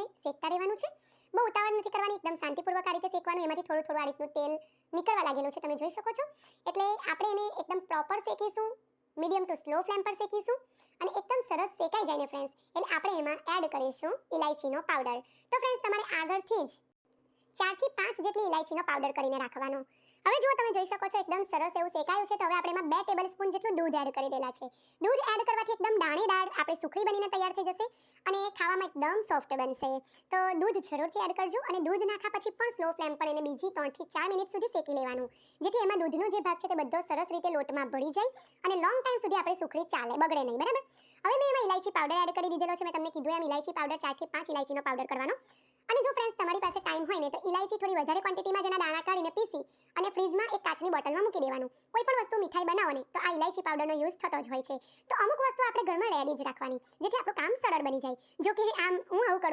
એને શેકતા રહેવાનું છે. બહુ ઉતાવળ નથી કરવાની, એકદમ શાંતિપૂર્વક આ રીતે શેકવાનું. એમાંથી થોડું થોડું આ રીતનું તેલ નીકળવા લાગેલું છે, તમે જોઈ શકો છો. એટલે આપણે એને એકદમ પ્રોપર શેકીશું, મીડિયમ ટુ સ્લો ફ્લેમ પર શેકીશું અને એકદમ સરસ શેકાઈ જાય ને ફ્રેન્ડ્સ એટલે આપણે એમાં એડ કરીશું ઇલાયચીનો પાવડર તો ફ્રેન્ડ્સ તમારે આગળથી જ ચારથી પાંચ જેટલી ઇલાયચીનો પાવડર કરીને રાખવાનો. હવે જો તમે જોઈ શકો છો, એકદમ સરસ એવું શેકાયું છે. તો હવે આપણે એમાં બે ટેબલ સ્પૂન જેટલું દૂધ એડ કરી દેલા છે. દૂધ એડ કરવાથી એકદમ દાણેદાર આપણે સુખડી બનીને તૈયાર થઈ જશે અને ખાવામાં એકદમ સોફ્ટ બનશે. તો દૂધ જરૂરથી એડ કરજો અને દૂધ નાખા પછી પણ સ્લો ફ્લેમ પર એને બીજી ત્રણથી ચાર મિનિટ સુધી શેકી લેવાનું. જેથી એમાં દૂધનો જે ભાગ છે તે બધો સરસ રીતે લોટમાં ભળી જાય અને લોંગ ટાઈમ સુધી આપણે સુખડી ચાલે, બગડે નહીં, બરાબર? હવે મેં એમાં ઇલાયચી પાવડર એડ કરી દીધેલો છે. મેં તમને કીધું એમ ઇલાયચી પાવડર ચારથી પાંચ ઇલાયચીનો પાવડર કરવાનો. અને જો ફ્રેન્ડ્સ તમારી પાસે હોય ને તો ઇલાયચી થોડી વધારે ક્વોન્ટિટીમાં જેના દાણા કાઢીને પીસી અને ફ્રીજમાં એક કાચની બોટલમાં મૂકી દેવાનું. કોઈ પણ વસ્તુ મીઠાઈ બનાવો તો આ ઇલાયચી પાવડરનો યુઝ થતો જ હોય છે. તો અમુક વસ્તુ આપણે ઘરમાં રેડી જ રાખવાની, જેથી આપણું કામ સરળ બની જાય. જો કે આમ હું આવું કરું